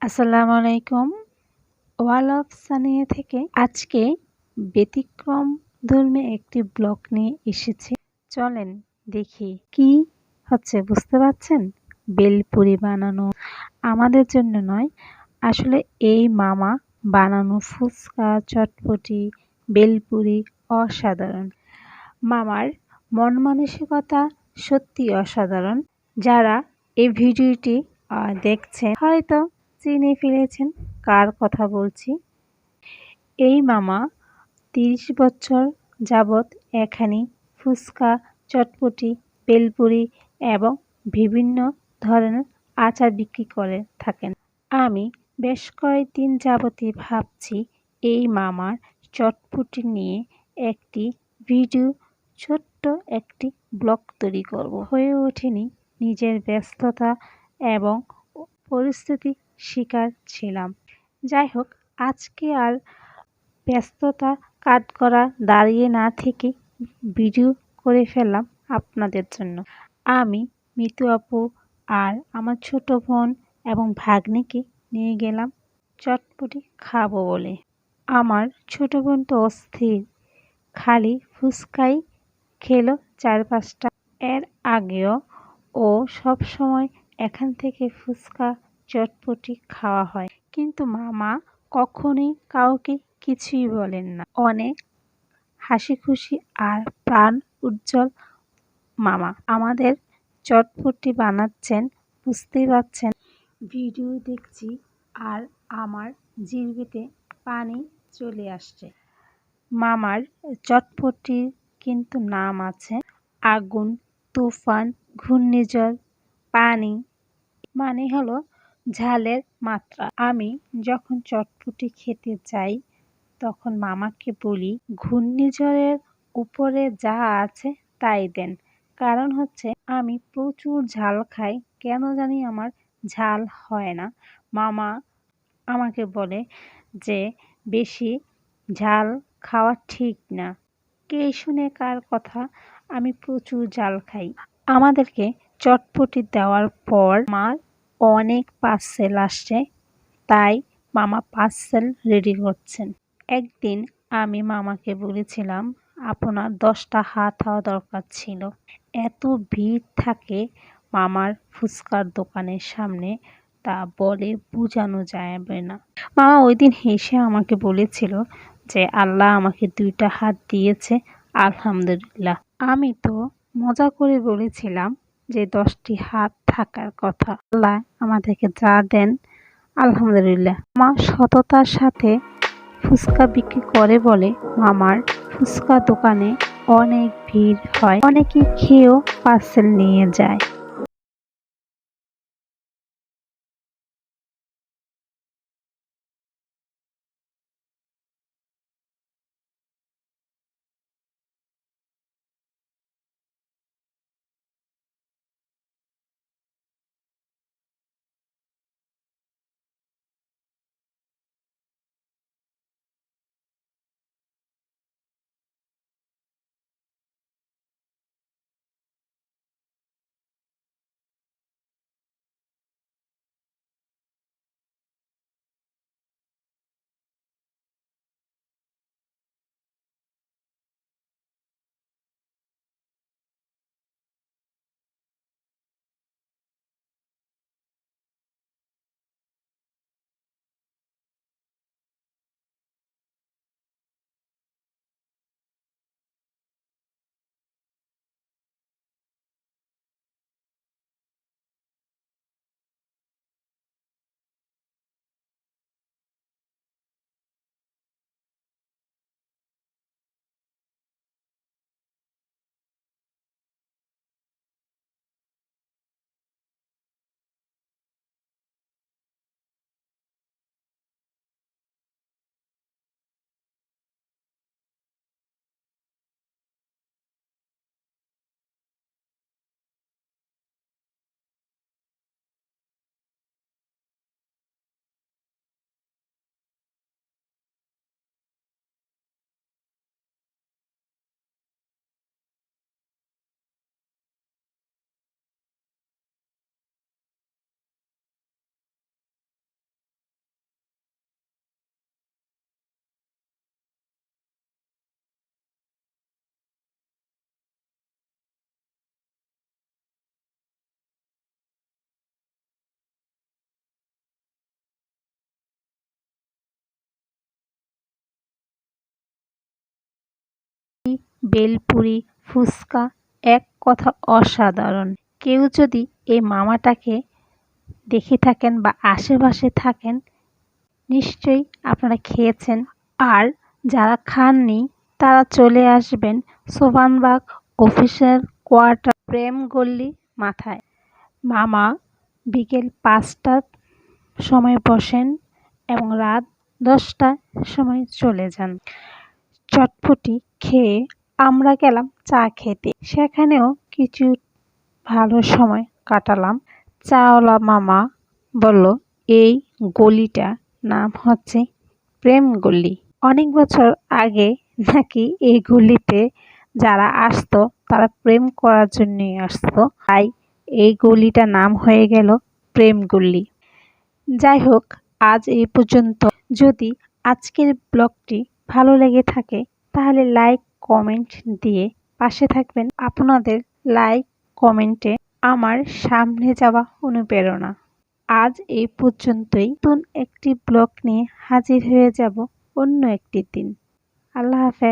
আসসালামু আলাইকুম। Wall of Sania থেকে আজকে ব্যতিক্রম ধর্মে একটি ব্লগ নিয়ে এসেছি। চলেন দেখি কি হচ্ছে, বুঝতে পারছেন? বেলপুরি বানানো আমাদের জন্য নয়, আসলে এই মামা বানানো ফুচকা, চটপটি বেলপুরি অসাধারণ। মামার মন মানসিকতা সত্যি অসাধারণ। যারা এই ভিডিওটি দেখছেন, হয়তো চিনে ফেলেছেন, কার কথা বলছি? এই মামা তিরিশ বছর যাবৎ এখানে ফুচকা, চটপটি, বেলপুরি এবং বিভিন্ন ধরনের আচার বিক্রি করে থাকেন। আমি বেশ কয়েকদিন যাবতই ভাবছি এই মামার চটপটি নিয়ে একটি ভিডিও, ছোট্ট একটি ব্লগ তৈরি করব। হয়ে ওঠেনি নিজের ব্যস্ততা এবং পরিস্থিতি শিকার ছিলাম। যাই হোক আজকে আর ব্যস্ততা করা দাঁড়িয়ে না থেকে ভিডিও করে ফেললাম আপনাদের জন্য। আমি, মিতু আপু আর আমার ছোট বোন এবং ভাগ্নিকে নিয়ে গেলাম চটপটি খাব বলে। আমার ছোট বোন তো অস্থির। খালি ফুচকাই খেলো চার পাঁচটা এর আগেও ও সব সময় এখান থেকে ফুচকা চটপটি খাওয়া হয়। কিন্তু মামা কখনোই কাউকে কিছুই বলেন না। অনেক হাসি খুশি আর প্রাণ উজ্জ্বল মামা আমাদের চটপটি বানাচ্ছেন, বুঝতেই পারছেন। ভিডিও দেখছি আর আমার জিরবিতে পানি চলে আসছে। মামার চটপটির কিন্তু নাম আছে, আগুন, তুফান, ঘূর্ণিঝড়, পানি। মানে হলো ঝালের মাত্রা। আমি যখন চটপটি খেতে যাই তখন মামাকে বলি, ঘূর্ণিঝড়ের উপরে যা আছে তাই দেন। কারণ হচ্ছে, আমি প্রচুর ঝাল খাই, কেন জানি আমার ঝাল হয় না। মামা আমাকে বলে যে, বেশি ঝাল খাওয়া ঠিক না। কে শুনে কার কথা? আমি প্রচুর ঝাল খাই। আমাদেরকে চটপটি দেওয়ার পর আমার অনেক পার্সেল আসছে, তাই মামা পার্সেল রেডি করছেন। একদিন আমি মামাকে বলেছিলাম, আপনার দশটা হাত হওয়া দরকার ছিল। এত ভিড় থাকে মামার ফুচকার দোকানের সামনে, তা বলে বোঝানো যাবে না। মামা ওই দিন হেসে আমাকে বলেছিল যে, আল্লাহ আমাকে দুইটা হাত দিয়েছে, আলহামদুলিল্লাহ। আমি তো মজা করে বলেছিলাম যে, দশটি হাত থাকার কথা। আল্লাহ আমাদেরকে যা দেন, আলহামদুলিল্লাহ। মা সততার সাথে ফুচকা বিক্রি করে বলে মামার ফুচকা দোকানে অনেক ভিড় হয়। অনেকে খেয়েও পার্সেল নিয়ে যায়। বেলপুরি, ফুচকা, এক কথা অসাধারণ। কেউ যদি এই মামাটাকে দেখে থাকেন বা আশেপাশে থাকেন, নিশ্চয়ই আপনারা খেয়েছেন। আর যারা খাননি, তারা চলে আসবেন সোপানবাগ অফিসের কোয়ার্টার প্রেম গল্লি মাথায়। মামা বিকেল পাঁচটার সময় বসেন এবং রাত দশটার সময় চলে যান। চটপটি খেয়ে আমরা গেলাম চা খেতে। সেখানেও কিছু ভালো সময় কাটালাম। চাওলা মামা বলল, এই গলিটা নাম হচ্ছে প্রেম গল্লি অনেক বছর আগে নাকি এই গলিতে যারা আসতো, তারা প্রেম করার জন্যই আসতো। তাই এই গলিটা নাম হয়ে গেল প্রেম গল্লি যাই হোক, আজ এই পর্যন্ত। যদি আজকের ব্লগটি ভালো লেগে থাকে, তাহলে লাইক কমেন্ট দিয়ে পাশে থাকবেন। আপনাদের লাইক কমেন্টে আমার সামনে যাওয়া অনুপ্রেরণা। আজ এই পর্যন্তই। নতুন একটি ব্লগ নিয়ে হাজির হয়ে যাব অন্য একটি দিন। আল্লাহ হাফেজ।